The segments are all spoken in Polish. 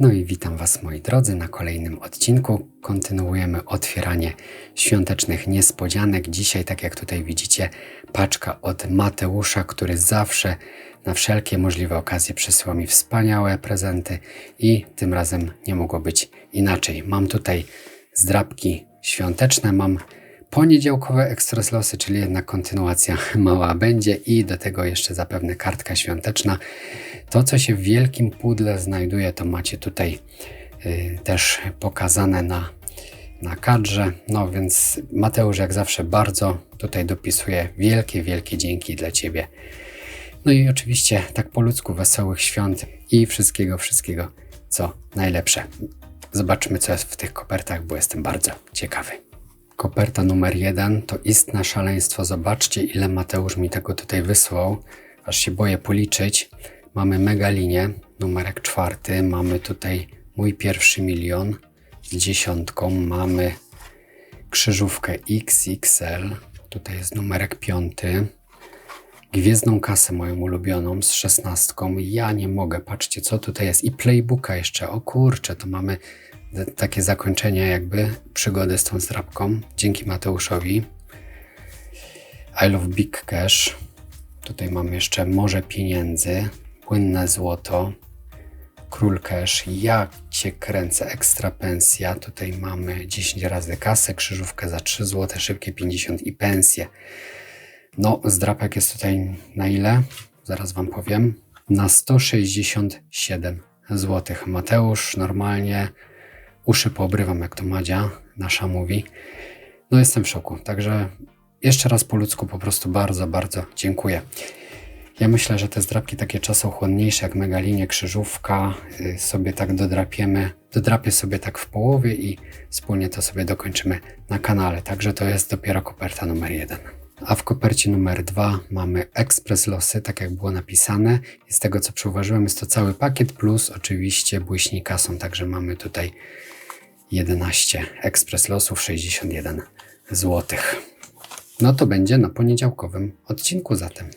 No i witam Was moi drodzy na kolejnym odcinku. Kontynuujemy otwieranie świątecznych niespodzianek. Dzisiaj, tak jak tutaj widzicie, paczka od Mateusza, który zawsze na wszelkie możliwe okazje przysyła mi wspaniałe prezenty i tym razem nie mogło być inaczej. Mam tutaj zdrabki świąteczne, mam poniedziałkowe ekspres losy, czyli jednak kontynuacja mała będzie i do tego jeszcze zapewne kartka świąteczna. To, co się w wielkim pudle znajduje, to macie tutaj y, też pokazane na, na kadrze. No więc Mateusz, jak zawsze, bardzo tutaj dopisuje wielkie, wielkie dzięki dla Ciebie. No i oczywiście tak po ludzku wesołych świąt i wszystkiego, wszystkiego, co najlepsze. Zobaczmy, co jest w tych kopertach, bo jestem bardzo ciekawy. Koperta numer jeden to istne szaleństwo. Zobaczcie, ile Mateusz mi tego tutaj wysłał. Aż się boję policzyć. Mamy megalinię, numerek czwarty. Mamy tutaj mój pierwszy milion z dziesiątką. Mamy krzyżówkę XXL. Tutaj jest numerek piąty. Gwiezdną kasę moją ulubioną z szesnastką. Ja nie mogę, patrzcie co tutaj jest. I playbooka jeszcze. O kurczę, to mamy takie zakończenie jakby przygody z tą zdrabką. Dzięki Mateuszowi. I love big cash. Tutaj mam jeszcze morze pieniędzy, płynne złoto, król cash. Ja cię kręcę, ekstra pensja. Tutaj mamy 10 razy kasę, krzyżówkę za 3 zł, szybkie 50 i pensję. No, zdrapek jest tutaj na ile? Zaraz Wam powiem. Na 167 zł. Mateusz normalnie uszy poobrywam, jak to Madzia nasza mówi. No jestem w szoku, także jeszcze raz po ludzku po prostu bardzo, bardzo dziękuję. Ja myślę, że te zdrapki takie czasochłonniejsze jak megalinie, krzyżówka y, sobie tak dodrapiemy, dodrapię sobie tak w połowie i wspólnie to sobie dokończymy na kanale. Także to jest dopiero koperta numer jeden. A w kopercie numer dwa mamy ekspres losy, tak jak było napisane. Z tego co zauważyłem, jest to cały pakiet plus oczywiście błyśnika są, także mamy tutaj 11 ekspres losów 61 zł. No to będzie na poniedziałkowym odcinku zatem.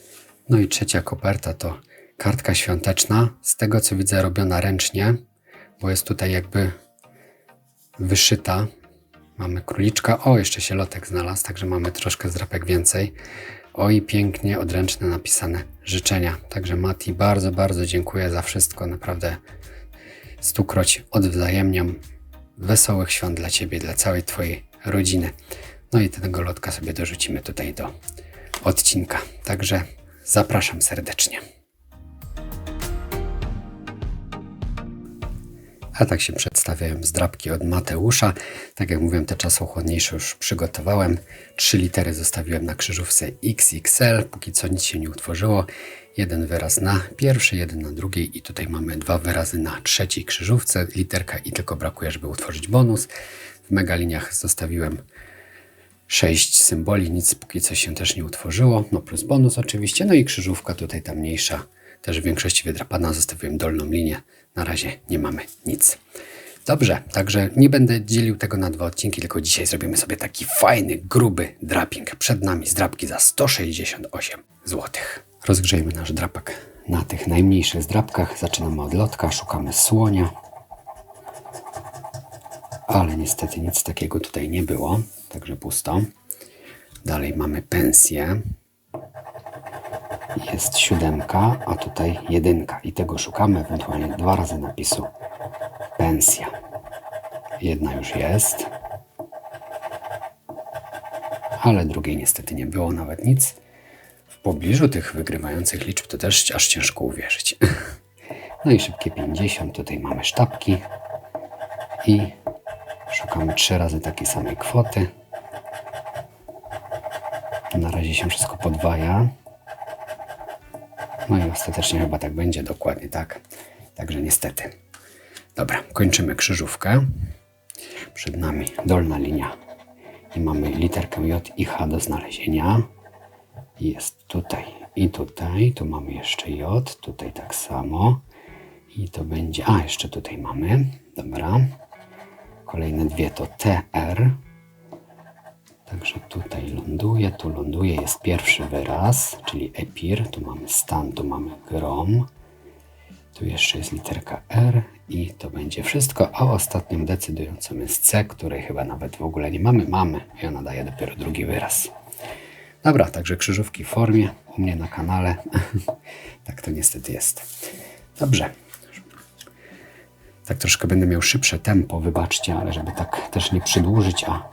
No i trzecia koperta to kartka świąteczna, z tego co widzę robiona ręcznie, bo jest tutaj jakby wyszyta. Mamy króliczka, o jeszcze się lotek znalazł, także mamy troszkę zdrapek więcej. O i pięknie odręczne napisane życzenia. Także Mati, bardzo, bardzo dziękuję za wszystko, naprawdę stukroć odwzajemniam. Wesołych świąt dla Ciebie, dla całej Twojej rodziny. No i tego lotka sobie dorzucimy tutaj do odcinka. Także zapraszam serdecznie. A tak się przedstawiają zdrabki od Mateusza. Tak jak mówiłem, te czasochłodniejsze już przygotowałem. Trzy litery zostawiłem na krzyżówce XXL. Póki co nic się nie utworzyło. Jeden wyraz na pierwszej, jeden na drugiej i tutaj mamy dwa wyrazy na trzeciej krzyżówce. Literka i tylko brakuje, żeby utworzyć bonus. W megaliniach zostawiłem sześć symboli, nic póki co się też nie utworzyło. No plus bonus oczywiście. No i krzyżówka tutaj ta mniejsza, też w większości wydrapana. Zostawiłem dolną linię. Na razie nie mamy nic. Dobrze, także nie będę dzielił tego na dwa odcinki, tylko dzisiaj zrobimy sobie taki fajny, gruby draping. Przed nami zdrapki za 168 zł. Rozgrzejmy nasz drapak na tych najmniejszych zdrapkach. Zaczynamy od lotka, szukamy słonia. Ale niestety nic takiego tutaj nie było, także pusto. Dalej mamy pensję. Jest siódemka, a tutaj jedynka. I tego szukamy, ewentualnie dwa razy napisu pensja. Jedna już jest. Ale drugiej niestety nie było nawet nic. W pobliżu tych wygrywających liczb to też aż ciężko uwierzyć. No i szybkie 50. Tutaj mamy sztabki. I szukamy trzy razy takiej samej kwoty. Na razie się wszystko podwaja. No i ostatecznie chyba tak będzie, dokładnie tak. Także niestety. Dobra, kończymy krzyżówkę. Przed nami dolna linia i mamy literkę J i H do znalezienia. Jest tutaj i tutaj. Tu mamy jeszcze J, tutaj tak samo. I to będzie. A, jeszcze tutaj mamy. Dobra. Kolejne dwie to TR. Także tutaj ląduje, tu ląduje, jest pierwszy wyraz, czyli epir. Tu mamy stan, tu mamy grom. Tu jeszcze jest literka R I to będzie wszystko, a ostatnią decydującą jest C, której chyba nawet w ogóle nie mamy. Mamy i ona daje dopiero drugi wyraz. Dobra, także krzyżówki w formie u mnie na kanale. tak to niestety jest. Dobrze. Tak troszkę będę miał szybsze tempo, wybaczcie, ale żeby tak też nie przedłużyć, a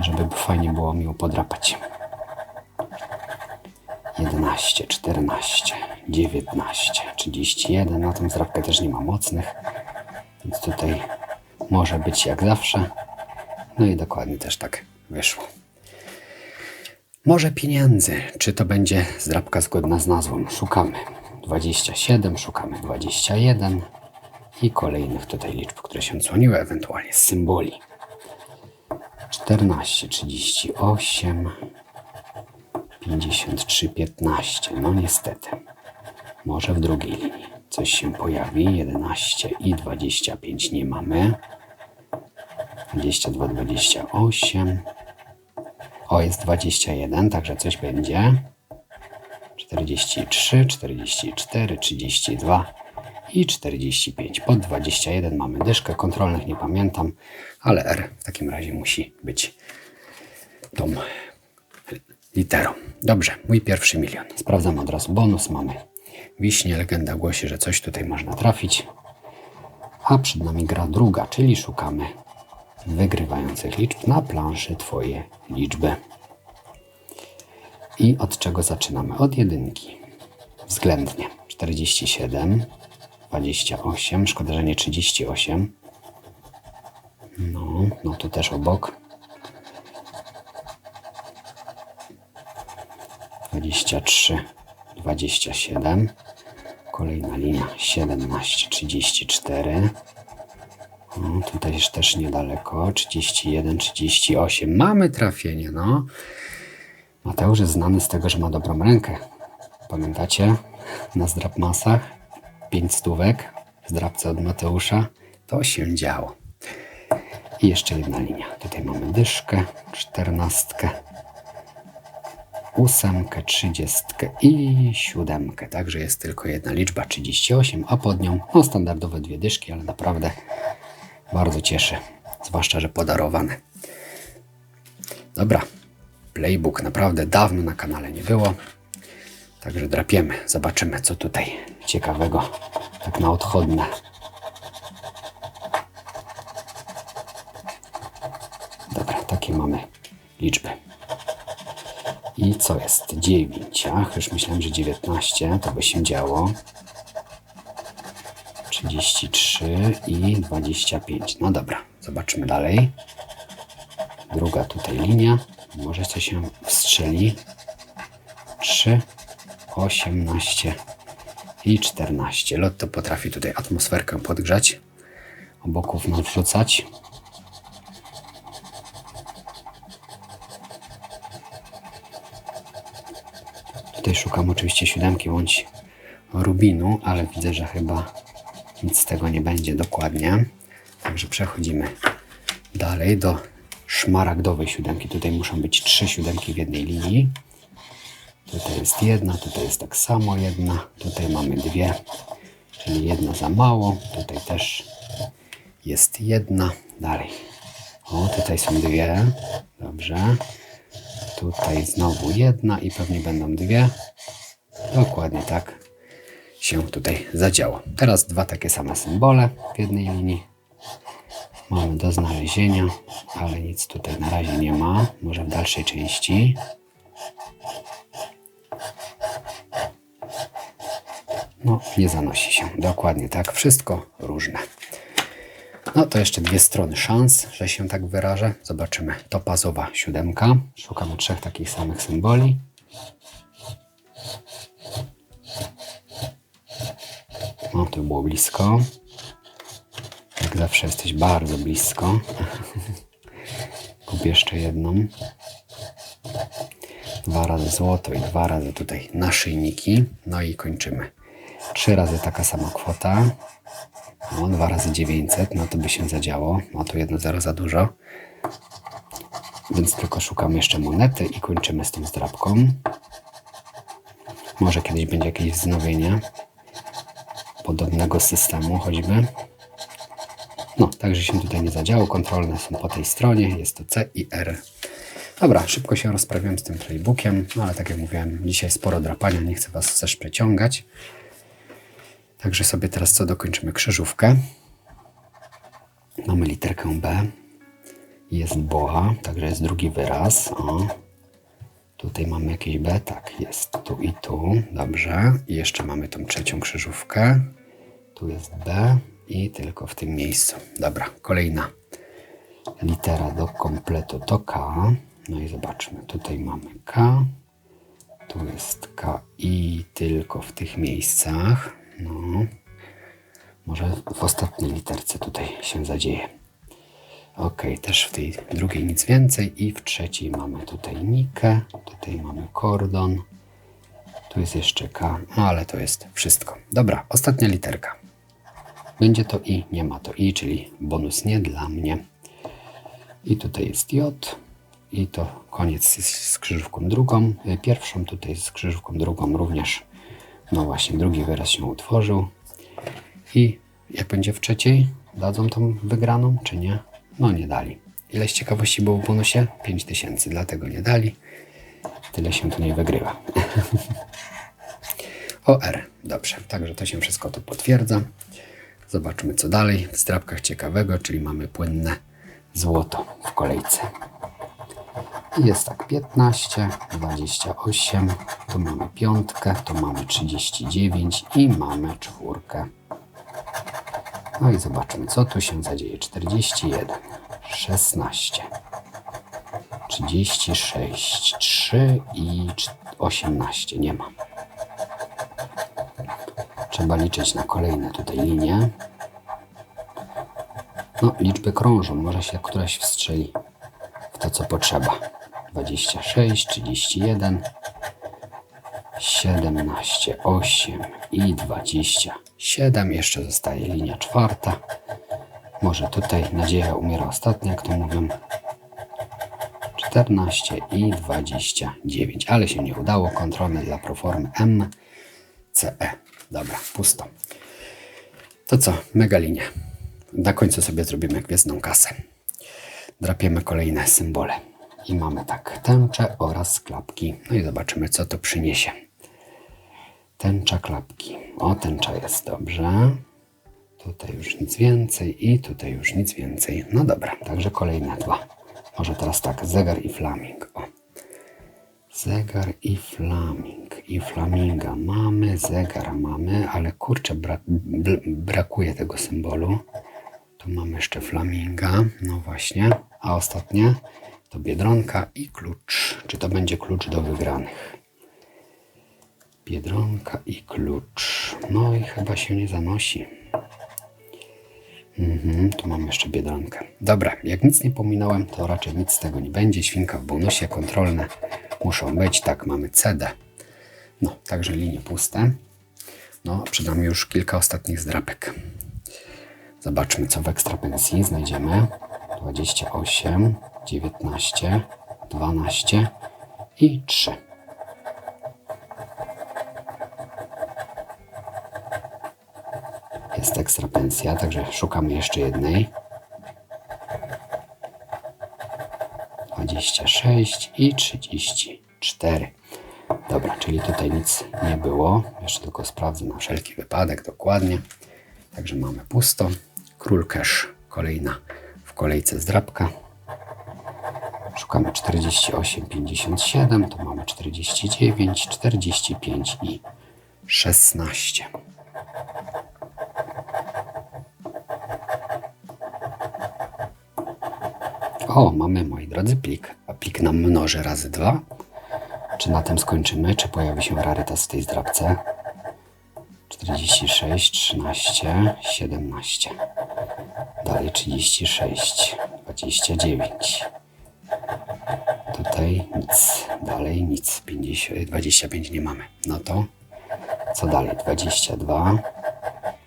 żeby fajnie było miło podrapać. 11, 14, 19, 31. Na tą zdrabkę też nie ma mocnych, więc tutaj może być jak zawsze. No i dokładnie też tak wyszło. Może pieniędzy. Czy to będzie zdrabka zgodna z nazwą? Szukamy 27, szukamy 21 i kolejnych tutaj liczb, które się odsłoniły, ewentualnie z symboli. 14, 38, 53, 15. No niestety. Może w drugiej linii coś się pojawi. 11 i 25 nie mamy. 22, 28. O, jest 21, także coś będzie. 43, 44, 32 i 45. Pod 21 mamy dyszkę kontrolnych, nie pamiętam, ale R w takim razie musi być tą literą. Dobrze, mój pierwszy milion. Sprawdzam od razu bonus. Mamy wiśnie. Legenda głosi, że coś tutaj można trafić. A przed nami gra druga, czyli szukamy wygrywających liczb na planszy Twoje liczby. I od czego zaczynamy? Od jedynki. Względnie. 47, 28. Szkoda, że nie 38. No, no tu też obok. 23, 27. Kolejna linia 17, 34. No, tutaj już też niedaleko. 31, 38. Mamy trafienie, no. Mateusz jest znany z tego, że ma dobrą rękę. Pamiętacie? Na zdrapmasach. 5 stówek. Zdrapce od Mateusza. To się działo. I jeszcze jedna linia. Tutaj mamy dyszkę, czternastkę, ósemkę, trzydziestkę i siódemkę. Także jest tylko jedna liczba 38, a pod nią no, standardowe dwie dyszki, ale naprawdę bardzo cieszy. Zwłaszcza, że podarowane. Dobra, playbook naprawdę dawno na kanale nie było. Także drapiemy, zobaczymy co tutaj ciekawego, tak na odchodne. Dobra, takie mamy liczby. I co jest? 9. Ach, już myślałem, że 19 to by się działo. 33 i 25. No dobra, zobaczmy dalej. Druga tutaj linia. Może coś się wstrzeli. 3, 18 i 14. Lotto potrafi tutaj atmosferkę podgrzać. Oboków nam wrzucać. Tutaj szukam oczywiście siódemki bądź rubinu, ale widzę, że chyba nic z tego nie będzie dokładnie. Także przechodzimy dalej do szmaragdowej siódemki. Tutaj muszą być trzy siódemki w jednej linii. Tutaj jest jedna, tutaj jest tak samo jedna, tutaj mamy dwie, czyli jedna za mało. Tutaj też jest jedna. Dalej. O, tutaj są dwie. Dobrze. Tutaj znowu jedna i pewnie będą dwie. Dokładnie tak się tutaj zadziało. Teraz dwa takie same symbole w jednej linii. Mamy do znalezienia, ale nic tutaj na razie nie ma. Może w dalszej części. No, nie zanosi się. Dokładnie tak. Wszystko różne. No to jeszcze dwie strony szans, że się tak wyrażę. Zobaczymy. Topazowa siódemka. Szukamy trzech takich samych symboli. No, to było blisko. Jak zawsze jesteś bardzo blisko. Kup jeszcze jedną. Dwa razy złoto i dwa razy tutaj naszyjniki. No i kończymy. Trzy razy taka sama kwota. No, 2 razy 900, no to by się zadziało. No to jedno zero za dużo. Więc tylko szukam jeszcze monety i kończymy z tą zdrabką. Może kiedyś będzie jakieś wznowienie. podobnego systemu choćby. No, także się tutaj nie zadziało. Kontrolne są po tej stronie. Jest to C i R. Dobra, szybko się rozprawiłem z tym playbookiem, no ale tak jak mówiłem, dzisiaj sporo drapania, nie chcę Was też przeciągać. Także sobie teraz co dokończymy krzyżówkę. Mamy literkę B. Jest boa, także jest drugi wyraz. O. Tutaj mamy jakieś B, tak, jest tu i tu, dobrze. I jeszcze mamy tą trzecią krzyżówkę. Tu jest B i tylko w tym miejscu. Dobra, kolejna litera do kompletu to K. No i zobaczmy, tutaj mamy K. Tu jest K i tylko w tych miejscach. No. Może w ostatniej literce tutaj się zadzieje. Ok, też w tej drugiej nic więcej i w trzeciej mamy tutaj nikę, tutaj mamy kordon, tu jest jeszcze K, no ale to jest wszystko. Dobra, ostatnia literka. Będzie to I, nie ma to I, czyli bonus nie dla mnie. I tutaj jest J i to koniec z krzyżówką drugą. Y, Pierwszą tutaj z krzyżówką drugą również, no właśnie, drugi wyraz się utworzył. I jak będzie w trzeciej, dadzą tą wygraną, czy nie? No nie dali. Ile z ciekawości było w bonusie? 5000, dlatego nie dali. Tyle się tu nie wygrywa. OR, dobrze, także to się wszystko tu potwierdza. Zobaczmy co dalej. W zdrabkach ciekawego, czyli mamy płynne złoto w kolejce. I jest tak 15, 28, tu mamy piątkę, tu mamy 39 i mamy czwórkę. No i zobaczymy, co tu się zadzieje. 41, 16, 36, 3 i 18. Nie ma. Trzeba liczyć na kolejne tutaj linie. No, liczby krążą. Może się któraś wstrzeli w to, co potrzeba. 26, 31, 17, 8 i 27. Jeszcze zostaje linia czwarta. Może tutaj nadzieja umiera ostatnia, jak to mówią. 14 i 29, ale się nie udało. Kontrolne dla proformy M, CE. Dobra, pusto. To co, mega linia. Na końcu sobie zrobimy gwiezdną kasę. Drapiemy kolejne symbole. I mamy tak, tęczę oraz klapki. No i zobaczymy, co to przyniesie. Tęcza klapki. O, tęcza jest dobrze. Tutaj już nic więcej i tutaj już nic więcej. No dobra, także kolejne dwa. Może teraz tak, zegar i flaming. O. Zegar i flaming. I flaminga mamy, zegar mamy, ale kurczę, bra brakuje tego symbolu. Tu mamy jeszcze flaminga, no właśnie. A ostatnie to biedronka i klucz. Czy to będzie klucz do wygranych? Biedronka i klucz. No i chyba się nie zanosi. Mhm, tu mam jeszcze biedronkę. Dobra, jak nic nie pominąłem, to raczej nic z tego nie będzie. Świnka w bonusie, kontrolne muszą być. Tak, mamy CD. No, także linie puste. No, przed nami już kilka ostatnich zdrapek. Zobaczmy, co w ekstrapensji znajdziemy. 28, 19, 12 i 3. Jest ekstra pensja, także szukamy jeszcze jednej. 26 i 34. Dobra, czyli tutaj nic nie było. Jeszcze tylko sprawdzę na wszelki wypadek dokładnie. Także mamy pusto. Król cash, kolejna w kolejce zdrabka. Szukamy 48, 57, tu mamy 49, 45 i 16. O, mamy, moi drodzy, plik. A plik nam mnoży razy dwa. Czy na tym skończymy? Czy pojawi się rarytas w tej zdrabce? 46, 13, 17. Dalej 36, 29. Nic, dalej nic, 50, 25 nie mamy. No to co dalej? 22,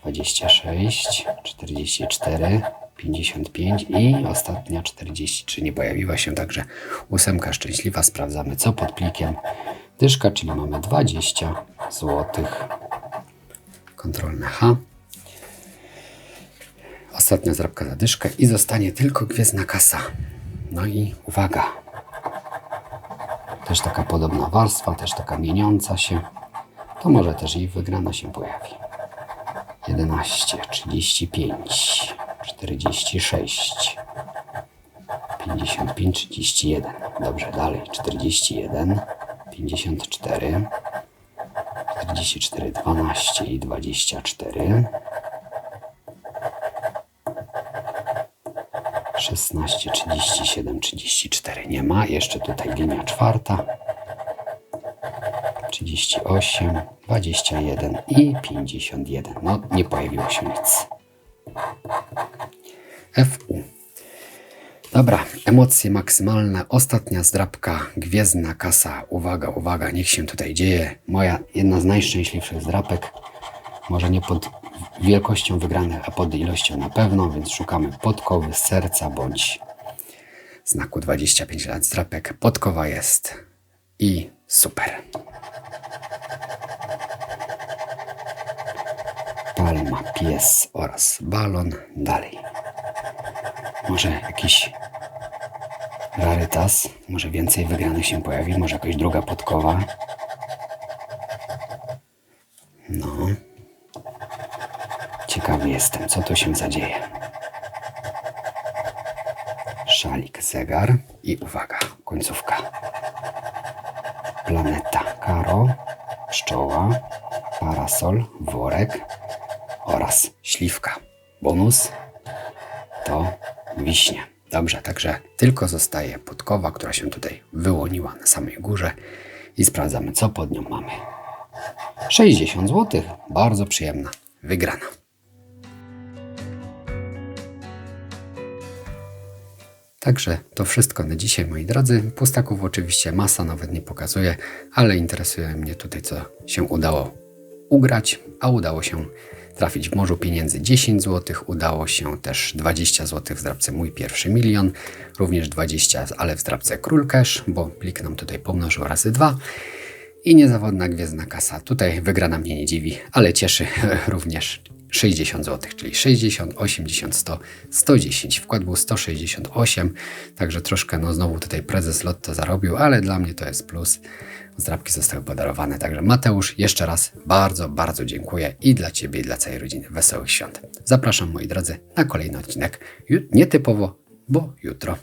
26, 44, 55 i ostatnia 43 nie pojawiła się, także ósemka szczęśliwa. Sprawdzamy co pod plikiem. Dyszka, czyli mamy 20 zł. Kontrolne H. Ostatnia zdrabka za dyszkę i zostanie tylko gwiezdna kasa. No i uwaga. Też taka podobna warstwa, też taka mieniąca się. To może też i wygrana się pojawi. 11, 35, 46, 55, 31. Dobrze, dalej. 41, 54, 44, 12 i 24. 16, 37, 34 nie ma. Jeszcze tutaj linia czwarta. 38, 21 i 51. No, nie pojawiło się nic. FU. Dobra, emocje maksymalne. Ostatnia zdrabka, gwiezdna kasa. Uwaga, uwaga, niech się tutaj dzieje. Moja jedna z najszczęśliwszych zdrapek. Może nie pod wielkością wygranych, a pod ilością na pewno, więc szukamy podkowy serca bądź znaku 25 lat zdrapek. Podkowa jest i super. Palma, pies oraz balon. Dalej. Może jakiś rarytas, może więcej wygranych się pojawi, może jakaś druga podkowa. No. Ciekawy jestem, co tu się zadzieje. Szalik, zegar i uwaga, końcówka. Planeta, karo, pszczoła, parasol, worek oraz śliwka. Bonus to wiśnie. Dobrze, także tylko zostaje podkowa, która się tutaj wyłoniła na samej górze i sprawdzamy, co pod nią mamy. 60 zł, bardzo przyjemna wygrana. Także to wszystko na dzisiaj, moi drodzy. Pustaków oczywiście masa, nawet nie pokazuję, ale interesuje mnie tutaj, co się udało ugrać, a udało się trafić w morzu pieniędzy 10 zł, udało się też 20 zł w zdrabce Mój Pierwszy Milion, również 20, ale w zdrabce Król Cash, bo plik nam tutaj pomnożył razy 2 i niezawodna gwiezdna kasa. Tutaj wygrana mnie nie dziwi, ale cieszy również 60 zł, czyli 60, 80, 100, 110. Wkład był 168, także troszkę, no znowu tutaj prezes Lotto zarobił, ale dla mnie to jest plus. Zdrabki zostały podarowane, także Mateusz, jeszcze raz bardzo, bardzo dziękuję i dla Ciebie, i dla całej rodziny wesołych świąt. Zapraszam, moi drodzy, na kolejny odcinek, nietypowo, bo jutro.